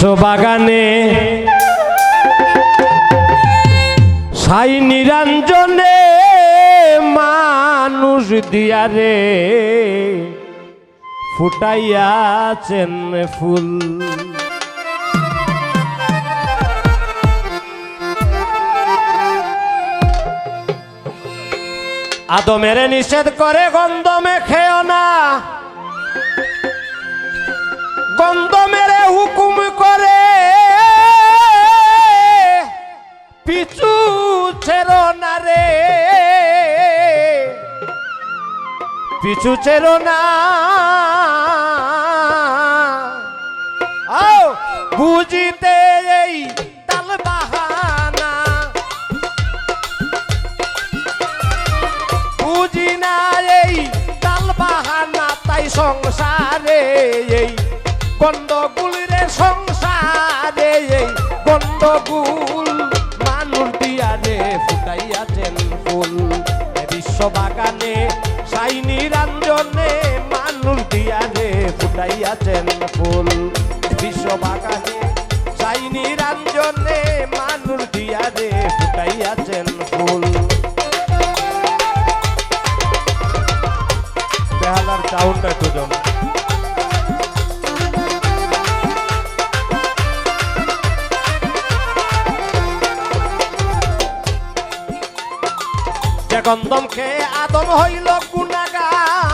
বিশ্ববাগানে সাই নিরঞ্জনে মানুষ দিয়ারে ফুটাইয়াছেন ফুল। আদমেরে নিষেধ করে গন্ধ মেখেও না। গন্ধ মেরে হুকুম করে। পিছু ছেড়ো না রে। পিছু ছেড়ো না। আও, বুঝিতে এই না এই তাই সংসারে এই গন্ডগুল রে সংসারে এই গন্ডগুল মানুষ দিয়া রে ফুটাইয়াছেন ফুল। এ বিশ্ব বাগানে সাই নিরঞ্জনে মানুষ দিয়া রে ফুটাইয়াছেন ফুল। বিশ্ব বাগানে সাই নিরঞ্জনে মানুষ দিয়া রে ফুটাইয়াছেন ফুল। বেহালার একটু জমা। যে গন্ধম খেয়ে আদম হইল গুণাগার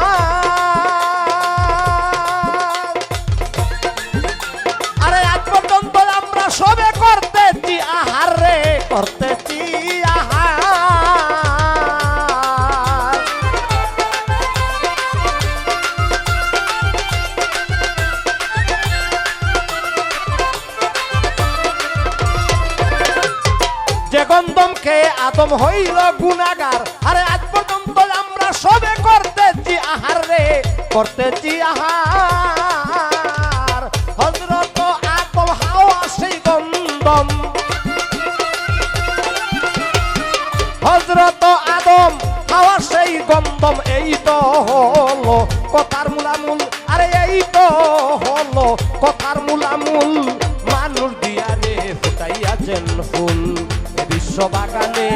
খেয়ে আদম হইল গুণাগার আরে আজ পর্যন্ত আমরা সবে করতেছি আহার রে করতেছি আহার। বাগানে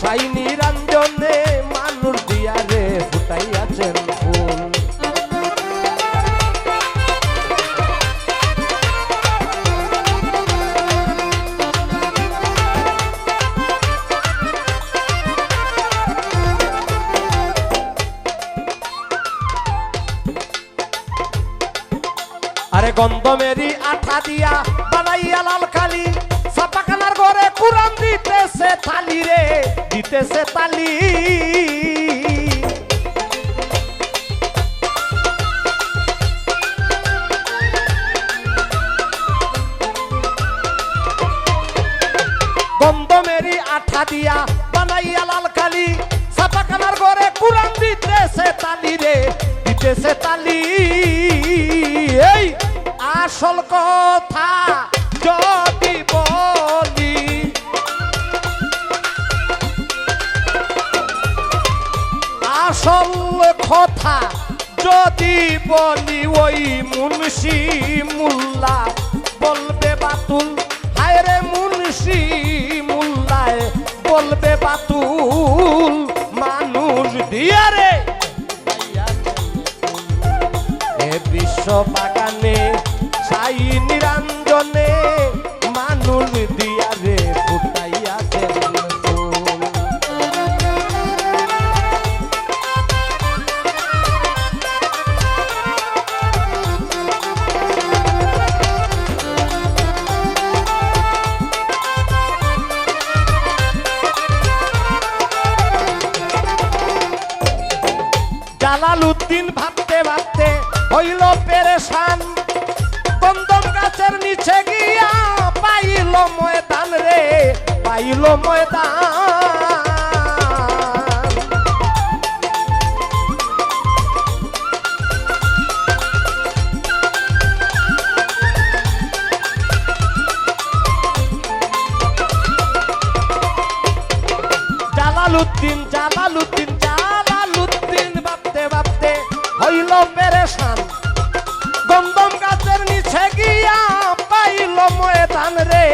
সাই নিরঞ্জনে মানুষ দিয়া রে ফুটাইয়াছেন ফুল। আরে গন্ধমেরি আঠা দিয়া বানাইয়া লাল খালি সাপাখানার ঘরে কুরান দিতেছে থালি রে, দিতেছে তালি। আঠা দিয়া বানাইয়া লাল খালি সাপাখানার ঘরে কুরান দিতেছে তালি রে, দিতেছে তালি। এই আসল কথা যদি বলি বলি ওই মুন্সি মুল্লা। বলবে বাতুল, হায় রে মুন্সি মুল্লায়। বলবে বাতুল, মানুষ দিয়া এ বিশ্ব বাগানে সাই নিরঞ্জনে জালালউদ্দিন ভাবতে ভাবতে হইল পেরেশান। কন্দম গাছের নিচে গিয়া পাইল ময়দান রে পাইল ময়দান। পেরেশান গন্ধম গাছের নিচে গিয়া পাইল ময়দান রে,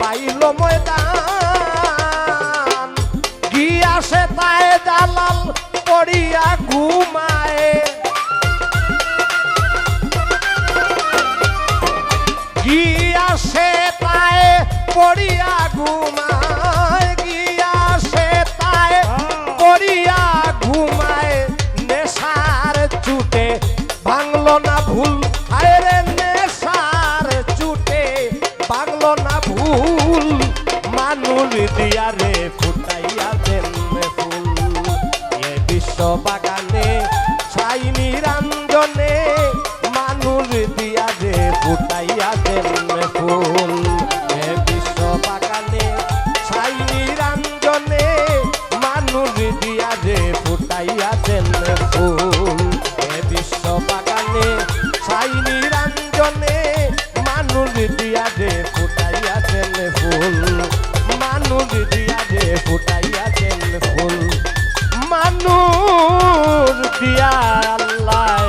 পাইল ময়দান। গিয়া সে তাই দালাল পড়িয়া ঘুমায়। ভুল মানুষ দিয়া রে ফুটাইয়া দেন ফুল। এ বিশ্ব বাগানে ছাই নিরঞ্জনে মানুষ দিয়া রে ফুটাইয়া দেন ফুল। এ বিশ্ব বাগানে ছাই নিরঞ্জনে মানুষ দিয়া রে ফুটাইয়া দেন ফুল। এ বিশ্ব বাগানে ছাই নিরঞ্জনে মানুষ মানুষ দিয়া রে ফুটাইয়া দেন ফুল। মানুষ দিয়া আল্লাহ